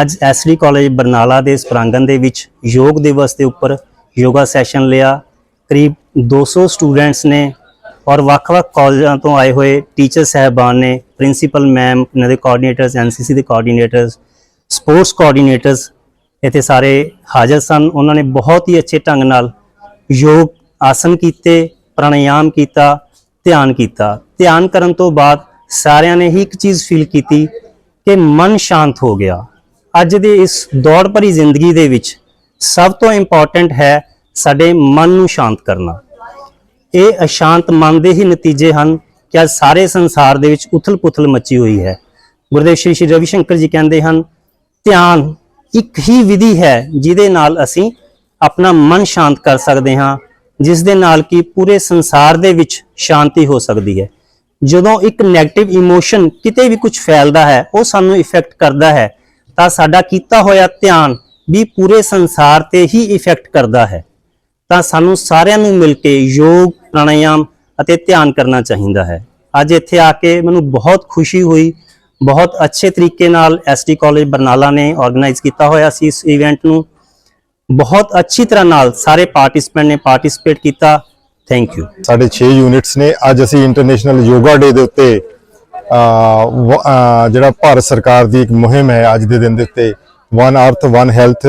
ਅੱਜ SD college Barnala ਦੇ ਪ੍ਰਾਂਗਣ ਦੇ ਵਿੱਚ ਯੋਗ ਦਿਵਸ ਦੇ ਉੱਪਰ ਯੋਗਾ ਸੈਸ਼ਨ ਲਿਆ। ਕਰੀਬ 200 ਸਟੂਡੈਂਟਸ ਨੇ ਔਰ ਵੱਖ-ਵੱਖ ਕਾਲਜਾਂ ਤੋਂ ਆਏ ਹੋਏ ਟੀਚਰ ਸਹਿਬਾਨ ਨੇ, ਪ੍ਰਿੰਸੀਪਲ ਮੈਮ, ਇਹਨਾਂ ਦੇ ਕੋਆਰਡੀਨੇਟਰਸ ਐਨਸੀਸੀ ਦੇ ਕੋਆਰਡੀਨੇਟਰਸ ਸਪੋਰਟਸ ਕੋਆਰਡੀਨੇਟਰਸ ਇੱਥੇ ਸਾਰੇ ਹਾਜ਼ਰ ਸਨ। ਉਹਨਾਂ ਨੇ ਬਹੁਤ ਹੀ ਅੱਛੇ ਢੰਗ ਨਾਲ ਯੋਗ ਆਸਨ ਕੀਤੇ, ਪ੍ਰਾਣਾਯਾਮ ਕੀਤਾ, ਧਿਆਨ ਕੀਤਾ। ਧਿਆਨ ਕਰਨ ਤੋਂ ਬਾਅਦ ਸਾਰਿਆਂ ਨੇ ਹੀ ਇੱਕ ਚੀਜ਼ ਫੀਲ ਕੀਤੀ ਕਿ ਮਨ ਸ਼ਾਂਤ ਹੋ ਗਿਆ। ਅੱਜ ਦੀ ਇਸ ਦੌੜ ਭਰੀ ਜ਼ਿੰਦਗੀ ਦੇ ਵਿੱਚ ਸਭ ਤੋਂ ਇੰਪੋਰਟੈਂਟ ਹੈ ਸਾਡੇ ਮਨ ਨੂੰ ਸ਼ਾਂਤ ਕਰਨਾ। ਇਹ ਅਸ਼ਾਂਤ ਮਨ ਦੇ ਹੀ ਨਤੀਜੇ ਹਨ ਕਿ ਅੱਜ ਸਾਰੇ ਸੰਸਾਰ ਦੇ ਵਿੱਚ ਉਥਲ-ਪੁਥਲ ਮੱਚੀ ਹੋਈ ਹੈ। ਗੁਰਦੇਵ ਸ਼੍ਰੀ ਸ਼੍ਰੀ ਰਵੀ ਸ਼ੰਕਰ ਜੀ ਕਹਿੰਦੇ ਹਨ, ਧਿਆਨ ਇੱਕ ਹੀ ਵਿਧੀ ਹੈ ਜਿਹਦੇ ਨਾਲ ਅਸੀਂ ਆਪਣਾ ਮਨ ਸ਼ਾਂਤ ਕਰ ਸਕਦੇ ਹਾਂ, ਜਿਸ ਦੇ ਨਾਲ ਕਿ ਪੂਰੇ ਸੰਸਾਰ ਦੇ ਵਿੱਚ ਸ਼ਾਂਤੀ ਹੋ ਸਕਦੀ ਹੈ। ਜਦੋਂ ਇੱਕ 네ਗੇਟਿਵ ਇਮੋਸ਼ਨ ਕਿਤੇ ਵੀ ਕੁਝ ਫੈਲਦਾ ਹੈ, ਉਹ ਸਾਨੂੰ ਇਫੈਕਟ ਕਰਦਾ ਹੈ। ਤਾਂ ਸਾਡਾ ਕੀਤਾ ਹੋਇਆ ਧਿਆਨ ਵੀ ਪੂਰੇ ਸੰਸਾਰ ਤੇ ਹੀ ਇਫੈਕਟ ਕਰਦਾ ਹੈ। ਤਾਂ ਸਾਨੂੰ ਸਾਰਿਆਂ ਨੂੰ ਮਿਲ ਕੇ ਯੋਗ, ਪ੍ਰਾਣਾਯਾਮ ਅਤੇ ਧਿਆਨ ਕਰਨਾ ਚਾਹੀਦਾ ਹੈ। ਅੱਜ ਇੱਥੇ ਆ ਕੇ ਮੈਨੂੰ ਬਹੁਤ ਖੁਸ਼ੀ ਹੋਈ। ਬਹੁਤ ਅੱਛੇ ਤਰੀਕੇ ਨਾਲ ਐਸਟੀ ਕਾਲਜ ਬਰਨਾਲਾ ਨੇ ਆਰਗੇਨਾਈਜ਼ ਕੀਤਾ ਹੋਇਆ ਸੀ ਇਸ ਇਵੈਂਟ ਨੂੰ। ਬਹੁਤ ਅੱਛੀ ਤਰ੍ਹਾਂ ਨਾਲ ਸਾਰੇ ਪਾਰਟਿਸਪੈਂਟ ਨੇ ਪਾਰਟਿਸਿਪੇਟ ਕੀਤਾ। ਥੈਂਕ ਯੂ ਸਾਡੇ 6 ਯੂਨਿਟਸ ਨੇ। ਅੱਜ ਅਸੀਂ ਇੰਟਰਨੈਸ਼ਨਲ ਯੋਗਾ ਡੇ ਦੇ ਉੱਤੇ ਜਿਹੜਾ ਭਾਰਤ ਸਰਕਾਰ ਦੀ ਇੱਕ ਮੁਹਿੰਮ ਹੈ ਅੱਜ ਦੇ ਦਿਨ ਦੇ ਉੱਤੇ ਵਨ ਅਰਥ ਵਨ ਹੈਲਥ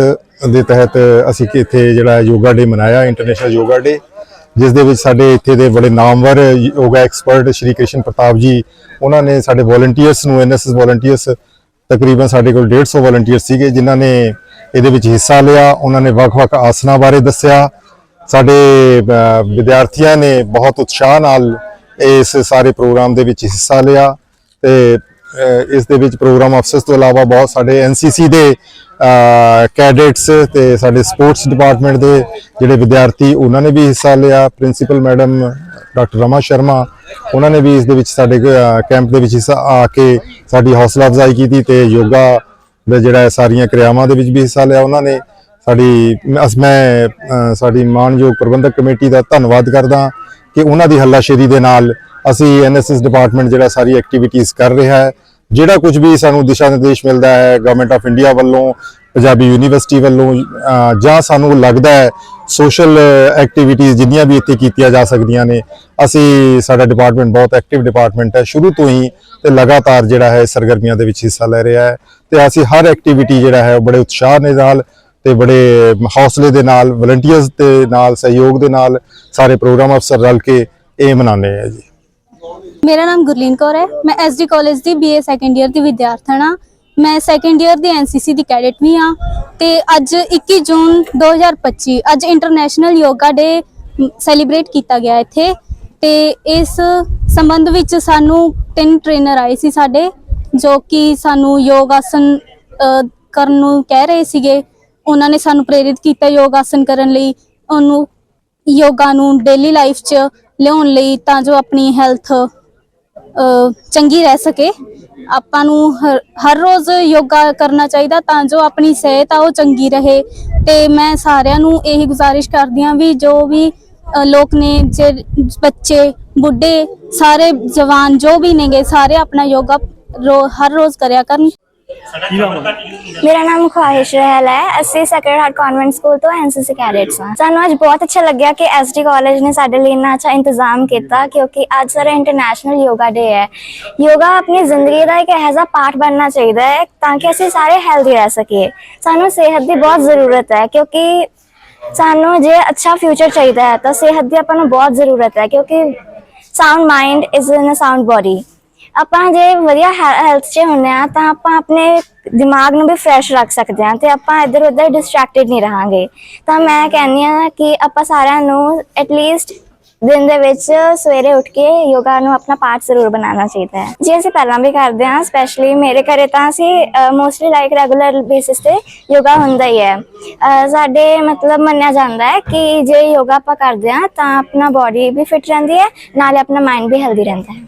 ਦੇ ਤਹਿਤ ਅਸੀਂ ਇੱਥੇ ਜਿਹੜਾ ਯੋਗਾ ਡੇ ਮਨਾਇਆ ਇੰਟਰਨੈਸ਼ਨਲ ਯੋਗਾ ਡੇ ਜਿਸ ਦੇ ਵਿੱਚ ਸਾਡੇ ਇੱਥੇ ਦੇ ਬੜੇ ਨਾਮਵਰ ਯੋਗਾ ਐਕਸਪਰਟ ਸ਼੍ਰੀ ਕ੍ਰਿਸ਼ਨ ਪ੍ਰਤਾਪ ਜੀ, ਉਹਨਾਂ ਨੇ ਸਾਡੇ ਵੋਲੰਟੀਅਰਸ ਨੂੰ ਐਨਐਸਐਸ ਵੋਲੰਟੀਅਰਸ ਤਕਰੀਬਨ ਸਾਡੇ ਕੋਲ 150 ਵੋਲੰਟੀਅਰ ਸੀਗੇ, ਜਿਨ੍ਹਾਂ ਨੇ ਇਹਦੇ ਵਿੱਚ ਹਿੱਸਾ ਲਿਆ, ਉਹਨਾਂ ਨੇ ਵੱਖ-ਵੱਖ ਆਸਨਾਂ ਬਾਰੇ ਦੱਸਿਆ। ਸਾਡੇ ਵਿਦਿਆਰਥੀਆਂ ਨੇ ਬਹੁਤ ਉਤਸ਼ਾਹ ਨਾਲ ਇਸ ਸਾਰੇ ਪ੍ਰੋਗਰਾਮ ਦੇ ਵਿੱਚ ਹਿੱਸਾ ਲਿਆ। ਤੇ ਇਸ ਦੇ ਵਿੱਚ ਪ੍ਰੋਗਰਾਮ ਅਫਸਰਸ ਤੋਂ ਇਲਾਵਾ ਬਹੁਤ ਸਾਡੇ ਐਨਸੀਸੀ ਦੇ ਕੈਡੇਟਸ ਤੇ ਸਾਡੇ ਸਪੋਰਟਸ ਡਿਪਾਰਟਮੈਂਟ ਦੇ ਜਿਹੜੇ ਵਿਦਿਆਰਥੀ, ਉਹਨਾਂ ਨੇ ਵੀ ਹਿੱਸਾ ਲਿਆ। Principal madam doctor Rama Sharma, ਉਹਨਾਂ ਨੇ ਵੀ ਇਸ ਦੇ ਵਿੱਚ ਸਾਡੇ ਕੈਂਪ ਦੇ ਵਿੱਚ ਹਿੱਸਾ ਆ ਕੇ ਸਾਡੀ ਹੌਸਲਾ ਅਫਜ਼ਾਈ ਕੀਤੀ ਤੇ ਯੋਗਾ ਦਾ ਜਿਹੜਾ ਸਾਰੀਆਂ ਕਿਰਿਆਵਾਂ ਦੇ ਵਿੱਚ ਵੀ ਹਿੱਸਾ ਲਿਆ ਉਹਨਾਂ ਨੇ। ਸਾਡੀ, ਅਸ- ਮੈਂ ਸਾਡੀ ਮਾਨਯੋਗ ਪ੍ਰਬੰਧਕ ਕਮੇਟੀ ਦਾ ਧੰਨਵਾਦ ਕਰਦਾ ਕਿ ਉਹਨਾਂ ਦੀ ਹੱਲਾਸ਼ੇਰੀ ਦੇ ਨਾਲ ਅਸੀਂ ਐਨਐਸਐਸ ਡਿਪਾਰਟਮੈਂਟ ਜਿਹੜਾ ਸਾਰੀ ਐਕਟੀਵਿਟੀਜ਼ ਕਰ ਰਿਹਾ ਹੈ। ਜਿਹੜਾ ਕੁਝ ਵੀ ਸਾਨੂੰ ਦਿਸ਼ਾ ਨਿਰਦੇਸ਼ ਮਿਲਦਾ ਹੈ ਗਵਰਨਮੈਂਟ ਆਫ ਇੰਡੀਆ ਵੱਲੋਂ, ਪੰਜਾਬੀ ਯੂਨੀਵਰਸਿਟੀ ਵੱਲੋਂ ਜਾਂ ਸਾਨੂੰ ਲੱਗਦਾ ਹੈ ਸੋਸ਼ਲ ਐਕਟੀਵਿਟੀਜ਼ ਜਿੰਨੀਆਂ ਵੀ ਇੱਥੇ ਕੀਤੀਆਂ ਜਾ ਸਕਦੀਆਂ ਨੇ, ਅਸੀਂ ਸਾਡਾ ਡਿਪਾਰਟਮੈਂਟ ਬਹੁਤ ਐਕਟਿਵ ਡਿਪਾਰਟਮੈਂਟ ਹੈ। ਸ਼ੁਰੂ ਤੋਂ ਹੀ ਤੇ ਲਗਾਤਾਰ ਜਿਹੜਾ ਹੈ ਸਰਗਰਮੀਆਂ ਦੇ ਵਿੱਚ ਹਿੱਸਾ ਲੈ ਰਿਹਾ ਹੈ ਤੇ ਅਸੀਂ ਹਰ ਐਕਟੀਵਿਟੀ ਜਿਹੜਾ ਹੈ ਉਹ ਬੜੇ ਉਤਸ਼ਾਹ ਦੇ ਨਾਲ ਤੇ ਬੜੇ ਹੌਸਲੇ ਦੇ ਨਾਲ ਵਲੰਟੀਅਰਸ ਦੇ ਨਾਲ, ਸਹਿਯੋਗ ਦੇ ਨਾਲ ਸਾਰੇ ਪ੍ਰੋਗਰਾਮ ਅਫਸਰ ਰਲ ਕੇ ਇਹ ਮਨਾਉਂਦੇ ਆ ਜੀ। ਮੇਰਾ ਨਾਮ ਗੁਰਲੀਨ ਕੌਰ ਹੈ। ਮੈਂ ਐਸਡੀ ਕਾਲਜ ਦੀ ਬੀਏ ਸੈਕੰਡ ਈਅਰ ਦੀ ਵਿਦਿਆਰਥਣ ਹਾਂ। ਮੈਂ ਸੈਕੰਡ ਇਅਰ ਦੀ ਐਨਸੀਸੀ ਦੀ ਕੈਡਟ ਵੀ ਹਾਂ ਤੇ ਅੱਜ 21 ਜੂਨ 2025 ਅੱਜ ਇੰਟਰਨੈਸ਼ਨਲ ਯੋਗਾ ਡੇ ਸੈਲੀਬ੍ਰੇਟ ਕੀਤਾ ਗਿਆ ਇੱਥੇ ਤੇ ਇਸ ਸੰਬੰਧ ਵਿੱਚ ਸਾਨੂੰ ਤਿੰਨ ਟ੍ਰੇਨਰ ਆਏ ਸੀ ਸਾਡੇ, ਜੋ ਕਿ ਸਾਨੂੰ ਯੋਗ ਆਸਨ ਕਰਨ ਨੂੰ ਕਹਿ ਰਹੇ ਸੀਗੇ। ਉਹਨਾਂ ਨੇ ਸਾਨੂੰ ਪ੍ਰੇਰਿਤ ਕੀਤਾ ਯੋਗ ਆਸਨ ਕਰਨ ਲਈ, ਉਹਨੂੰ ਯੋਗਾ ਨੂੰ ਡੇਲੀ ਲਾਈਫ 'ਚ ਲਿਆਉਣ ਲਈ ਤਾਂ ਜੋ ਆਪਣੀ ਹੈਲਥ ਚੰਗੀ ਰਹਿ ਸਕੇ। ਆਪਾਂ ਨੂੰ ਹਰ- ਹਰ ਰੋਜ਼ ਯੋਗਾ ਕਰਨਾ ਚਾਹੀਦਾ ਤਾਂ ਜੋ ਆਪਣੀ ਸਿਹਤ ਆ ਉਹ ਚੰਗੀ ਰਹੇ। ਤੇ ਮੈਂ ਸਾਰਿਆਂ ਨੂੰ ਇਹੀ ਗੁਜ਼ਾਰਿਸ਼ ਕਰਦੀ ਹਾਂ ਵੀ ਜੋ ਵੀ ਲੋਕ ਨੇ ਜੇ ਬੱਚੇ, ਬੁੱਢੇ, ਸਾਰੇ ਜਵਾਨ ਜੋ ਵੀ ਨੇਗੇ, ਸਾਰੇ ਆਪਣਾ ਯੋਗਾ ਰੋ- ਹਰ ਰੋਜ਼ ਕਰਿਆ ਕਰਨ। ਮੇਰਾ ਨਾਮ ਖੁਆਹਿਸ਼ ਰਹਿਲ ਹੈ। ਅਸੀਂ ਸੈਕਰਡ ਹਾਰਟ ਕਨਵੈਂਟ ਸਕੂਲ ਤੋਂ ਐਨਸੀਸੀ ਕੈਡੇਟਸ ਹਾਂ। ਸਾਨੂੰ ਅੱਜ ਬਹੁਤ ਅੱਛਾ ਲੱਗਿਆ ਕਿ ਐਸਡੀ ਕਾਲਜ ਨੇ ਸਾਡੇ ਲਈ ਇੰਨਾ ਅੱਛਾ ਇੰਤਜ਼ਾਮ ਕੀਤਾ ਕਿਉਂਕਿ ਅੱਜ ਸਾਡਾ ਇੰਟਰਨੈਸ਼ਨਲ ਯੋਗਾ ਡੇ ਹੈ। ਯੋਗਾ ਆਪਣੀ ਜ਼ਿੰਦਗੀ ਦਾ ਇੱਕ ਐਸਾ ਪਾਰਟ ਬਣਨਾ ਚਾਹੀਦਾ ਹੈ ਤਾਂ ਕਿ ਅਸੀਂ ਸਾਰੇ ਹੈਲਦੀ ਰਹਿ ਸਕੀਏ। ਸਾਨੂੰ ਸਿਹਤ ਦੀ ਬਹੁਤ ਜ਼ਰੂਰਤ ਹੈ ਕਿਉਂਕਿ ਸਾਨੂੰ ਜੇ ਅੱਛਾ ਫਿਊਚਰ ਚਾਹੀਦਾ ਹੈ ਤਾਂ ਸਿਹਤ ਦੀ ਆਪਾਂ ਨੂੰ ਬਹੁਤ ਜ਼ਰੂਰਤ ਹੈ ਕਿਉਂਕਿ sound mind is in a sound body ਆਪਾਂ ਜੇ ਵਧੀਆ ਹੈਲਥ 'ਚ ਹੁੰਦੇ ਆ ਤਾਂ ਆਪਾਂ ਆਪਣੇ ਦਿਮਾਗ ਨੂੰ ਵੀ ਫਰੈਸ਼ ਰੱਖ ਸਕਦੇ ਆ ਤੇ ਆਪਾਂ ਇੱਧਰ ਉੱਧਰ ਡਿਸਟਰੈਕਟਡ ਨਹੀਂ ਰਹਾਂਗੇ। ਤਾਂ ਮੈਂ ਕਹਿੰਦੀ ਆ ਕਿ ਆਪਾਂ ਸਾਰਿਆਂ ਨੂੰ ਐਟਲੀਸਟ ਦਿਨ ਦੇ ਵਿੱਚ ਸਵੇਰੇ ਉੱਠ ਕੇ ਯੋਗਾ ਨੂੰ ਆਪਣਾ ਪਾਰਟ ਜ਼ਰੂਰ ਬਣਾਉਣਾ ਚਾਹੀਦਾ ਹੈ। ਜੇ ਅਸੀਂ ਪਹਿਲਾਂ ਵੀ ਕਰਦੇ ਹਾਂ ਸਪੈਸ਼ਲੀ ਮੇਰੇ ਘਰੇ ਤਾਂ ਅਸੀਂ ਮੋਸਟਲੀ ਲਾਈਕ ਰੈਗੂਲਰ ਬੇਸਿਸ ਤੇ ਯੋਗਾ ਹੁੰਦਾ ਹੀ ਹੈ। ਸਾਡੇ ਮਤਲਬ ਮੰਨਿਆ ਜਾਂਦਾ ਹੈ ਕਿ ਜੇ ਯੋਗਾ ਆਪਾਂ ਕਰਦੇ ਹਾਂ ਤਾਂ ਆਪਣਾ ਬਾਡੀ ਵੀ ਫਿਟ ਰਹਿੰਦੀ ਹੈ, ਨਾਲੇ ਆਪਣਾ ਮਾਈਂਡ ਵੀ ਹੈਲਦੀ ਰਹਿੰਦਾ ਹੈ।